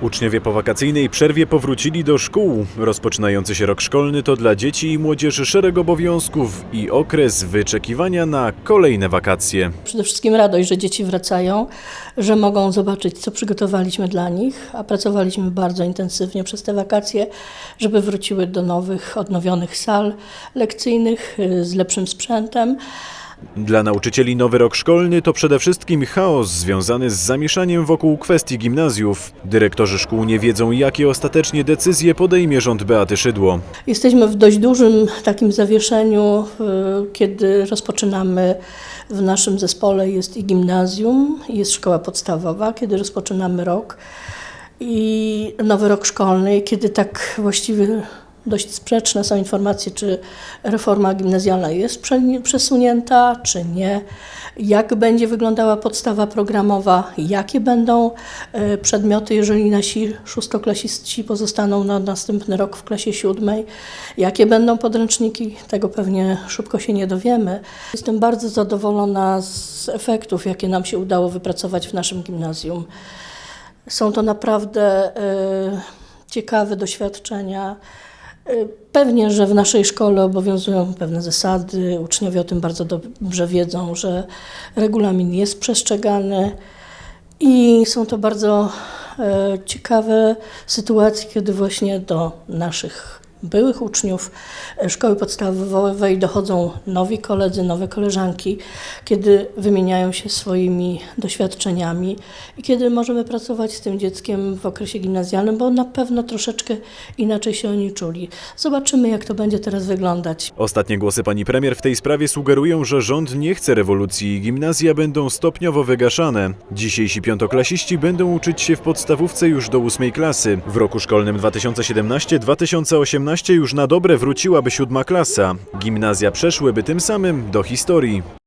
Uczniowie po wakacyjnej przerwie powrócili do szkół. Rozpoczynający się rok szkolny to dla dzieci i młodzieży szereg obowiązków i okres wyczekiwania na kolejne wakacje. Przede wszystkim radość, że dzieci wracają, że mogą zobaczyć, co przygotowaliśmy dla nich, a pracowaliśmy bardzo intensywnie przez te wakacje, żeby wróciły do nowych, odnowionych sal lekcyjnych y, z lepszym sprzętem. Dla nauczycieli nowy rok szkolny to przede wszystkim chaos związany z zamieszaniem wokół kwestii gimnazjów. Dyrektorzy szkół nie wiedzą, jakie ostatecznie decyzje podejmie rząd Beaty Szydło. Jesteśmy w dość dużym takim zawieszeniu, y, kiedy rozpoczynamy w naszym zespole jest i gimnazjum, jest szkoła podstawowa, kiedy rozpoczynamy rok i nowy rok szkolny, kiedy tak właściwie dość sprzeczne są informacje, czy reforma gimnazjalna jest prze- przesunięta, czy nie. Jak będzie wyglądała podstawa programowa, jakie będą e, przedmioty, jeżeli nasi szóstoklasiści pozostaną na następny rok w klasie siódmej, jakie będą podręczniki, tego pewnie szybko się nie dowiemy. Jestem bardzo zadowolona z efektów, jakie nam się udało wypracować w naszym gimnazjum. Są to naprawdę e, ciekawe doświadczenia. Pewnie, że w naszej szkole obowiązują pewne zasady. Uczniowie o tym bardzo dobrze wiedzą, że regulamin jest przestrzegany i są to bardzo e, ciekawe sytuacje, kiedy właśnie do naszych byłych uczniów szkoły podstawowej dochodzą nowi koledzy, nowe koleżanki, kiedy wymieniają się swoimi doświadczeniami i kiedy możemy pracować z tym dzieckiem w okresie gimnazjalnym, bo na pewno troszeczkę inaczej się oni czuli. Zobaczymy, jak to będzie teraz wyglądać. Ostatnie głosy pani premier w tej sprawie sugerują, że rząd nie chce rewolucji i gimnazja będą stopniowo wygaszane. Dzisiejsi piątoklasiści będą uczyć się w podstawówce już do ósmej klasy. W roku szkolnym 2017-2018 już na dobre wróciłaby siódma klasa. Gimnazja przeszłyby tym samym do historii.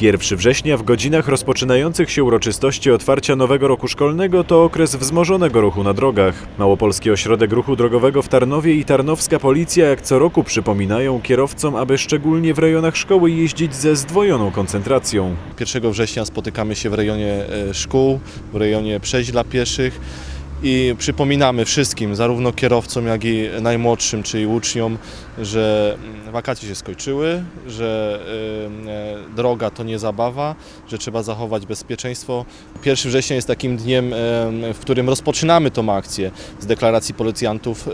1 września w godzinach rozpoczynających się uroczystości otwarcia nowego roku szkolnego to okres wzmożonego ruchu na drogach. Małopolski Ośrodek Ruchu Drogowego w Tarnowie i Tarnowska Policja jak co roku przypominają kierowcom, aby szczególnie w rejonach szkoły jeździć ze zdwojoną koncentracją. 1 września spotykamy się w rejonie e, szkół, w rejonie przejść dla pieszych i przypominamy wszystkim, zarówno kierowcom, jak i najmłodszym, czyli uczniom, że mm, wakacje się skończyły, że e, e, droga to nie zabawa, że trzeba zachować bezpieczeństwo. 1 września jest takim dniem, w którym rozpoczynamy tą akcję. Z deklaracji policjantów e,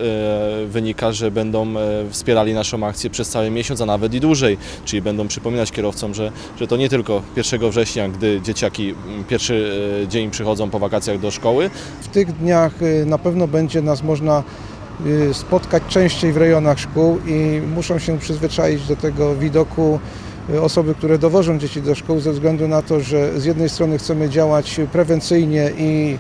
wynika, że będą e, wspierali naszą akcję przez cały miesiąc, a nawet i dłużej, czyli będą przypominać kierowcom, że, że to nie tylko 1 września, gdy dzieciaki mm, pierwszy dzień przychodzą po wakacjach do szkoły, W tych dniach y, na pewno będzie nas można y, spotkać częściej w rejonach szkół i muszą się przyzwyczaić do tego widoku y, osoby, które dowożą dzieci do szkół ze względu na to, że z jednej strony chcemy działać prewencyjnie i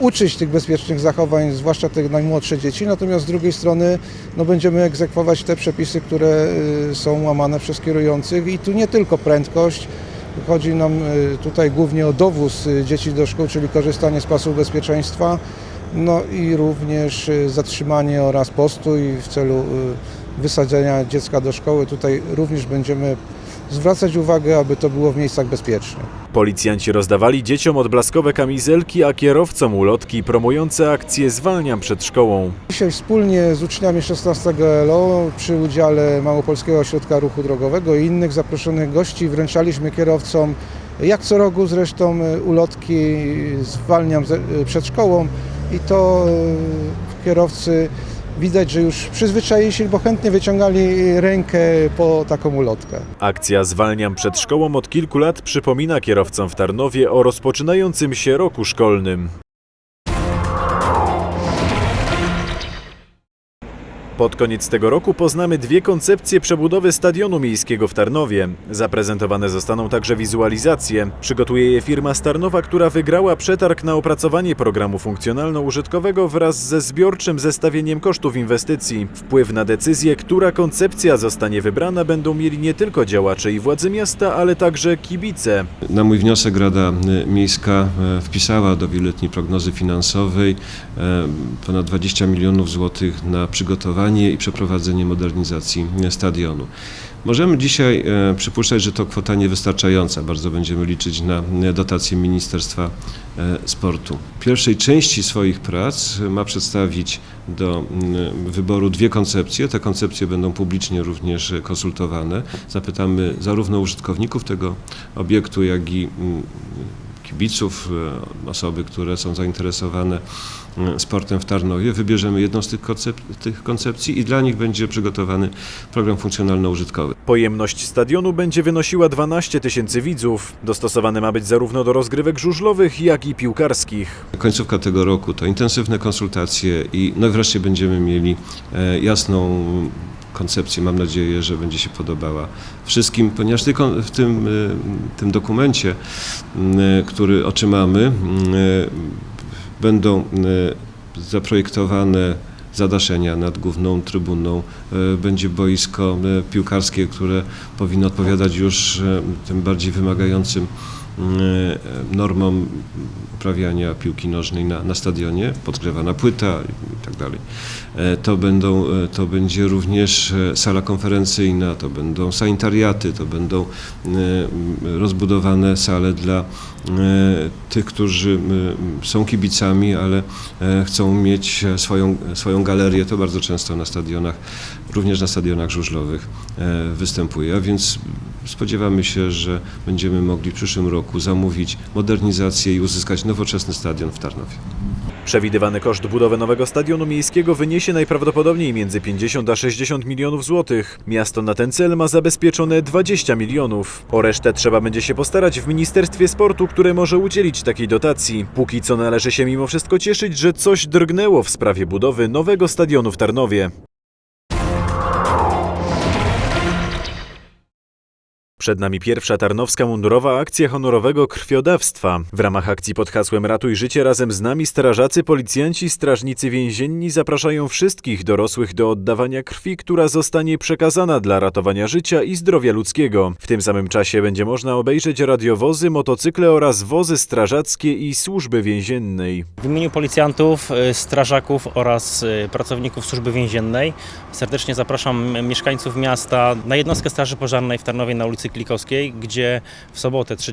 uczyć tych bezpiecznych zachowań, zwłaszcza te najmłodsze dzieci, natomiast z drugiej strony no, będziemy egzekwować te przepisy, które są łamane przez kierujących. I tu nie tylko prędkość, Chodzi nam tutaj głównie o dowóz dzieci do szkół, czyli korzystanie z pasów bezpieczeństwa, no i również y, zatrzymanie oraz postój w celu y, wysadzenia dziecka do szkoły. Tutaj również będziemy zwracać uwagę, aby to było w miejscach bezpiecznych. Policjanci rozdawali dzieciom odblaskowe kamizelki, a kierowcom ulotki promujące akcję Zwalniam przed szkołą. Dzisiaj wspólnie z uczniami 16 LO przy udziale Małopolskiego Ośrodka Ruchu Drogowego i innych zaproszonych gości wręczaliśmy kierowcom, jak co roku zresztą, y, ulotki zwalniam ze- przed szkołą i to y, kierowcy widać, że już przyzwyczaili się, bo chętnie wyciągali rękę po taką ulotkę. Akcja Zwalniam przed szkołą od kilku lat przypomina kierowcom w Tarnowie o rozpoczynającym się roku szkolnym. Pod koniec tego roku poznamy dwie koncepcje przebudowy stadionu miejskiego w Tarnowie. Zaprezentowane zostaną także wizualizacje. Przygotuje je firma Starnowa, która wygrała przetarg na opracowanie programu funkcjonalno-użytkowego wraz ze zbiorczym zestawieniem kosztów inwestycji. Wpływ na decyzję, która koncepcja zostanie wybrana, będą mieli nie tylko działacze i władze miasta, ale także kibice. Na mój wniosek Rada Miejska e, wpisała do wieloletniej prognozy finansowej e, ponad 20 milionów złotych na przygotowanie i przeprowadzenie modernizacji stadionu. Możemy dzisiaj e, przypuszczać, że to kwota niewystarczająca. Bardzo będziemy liczyć na e, dotacje Ministerstwa e, Sportu. W pierwszej części swoich prac ma przedstawić do wyboru dwie koncepcje. Te koncepcje będą publicznie również konsultowane. Zapytamy zarówno użytkowników tego obiektu, jak i kibiców, e, osoby, które są zainteresowane e, sportem w Tarnowie. Wybierzemy jedną z tych, koncep- tych koncepcji i dla nich będzie przygotowany program funkcjonalno-użytkowy. Pojemność stadionu będzie wynosiła 12 tysięcy widzów. Dostosowany ma być zarówno do rozgrywek żużlowych, jak i piłkarskich. Końcówka tego roku to intensywne konsultacje i no wreszcie będziemy mieli e, jasną koncepcję. Mam nadzieję, że będzie się podobała wszystkim, ponieważ tylko w tym, e, tym dokumencie, m, który otrzymamy, e, będą zaprojektowane zadaszenia nad główną trybuną. Będzie boisko piłkarskie, które powinno odpowiadać już tym bardziej wymagającym normom uprawiania piłki nożnej na, na stadionie, podgrzewana płyta i tak dalej. E, To, będą, e, to będzie również e, sala konferencyjna, to będą sanitariaty, to będą rozbudowane sale dla tych, którzy są kibicami, ale chcą mieć swoją, swoją galerię. To bardzo często na stadionach, również na stadionach żużlowych e, występuje, a więc spodziewamy się, że będziemy mogli w przyszłym roku zamówić modernizację i uzyskać nowoczesny stadion w Tarnowie. Przewidywany koszt budowy nowego stadionu miejskiego wyniesie najprawdopodobniej między 50 a 60 milionów złotych. Miasto na ten cel ma zabezpieczone 20 milionów. O resztę trzeba będzie się postarać w Ministerstwie Sportu, które może udzielić takiej dotacji. Póki co należy się mimo wszystko cieszyć, że coś drgnęło w sprawie budowy nowego stadionu w Tarnowie. Przed nami pierwsza tarnowska mundurowa akcja honorowego krwiodawstwa. W ramach akcji pod hasłem Ratuj życie razem z nami strażacy, policjanci, strażnicy więzienni zapraszają wszystkich dorosłych do oddawania krwi, która zostanie przekazana dla ratowania życia i zdrowia ludzkiego. W tym samym czasie będzie można obejrzeć radiowozy, motocykle oraz wozy strażackie i służby więziennej. W imieniu policjantów, y, strażaków oraz y, pracowników służby więziennej serdecznie zapraszam mieszkańców miasta na jednostkę Straży Pożarnej w Tarnowie na ulicy Klikowskiej, gdzie w sobotę 3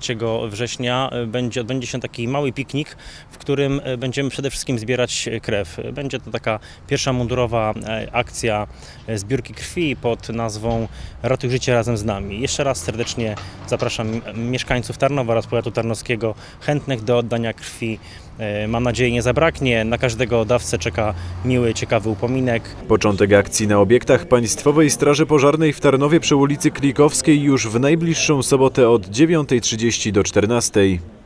września y, będzie, odbędzie się taki mały piknik, w którym y, będziemy przede wszystkim zbierać krew. Będzie to taka pierwsza mundurowa e, akcja e, zbiórki krwi pod nazwą Ratuj życie razem z nami. Jeszcze raz serdecznie zapraszam mieszkańców Tarnowa oraz powiatu tarnowskiego chętnych do oddania krwi E, Mam nadzieję nie zabraknie. Na każdego dawcę czeka miły, ciekawy upominek. Początek akcji na obiektach Państwowej Straży Pożarnej w Tarnowie przy ulicy Klikowskiej już w najbliższą sobotę od 9.30 do 14.00.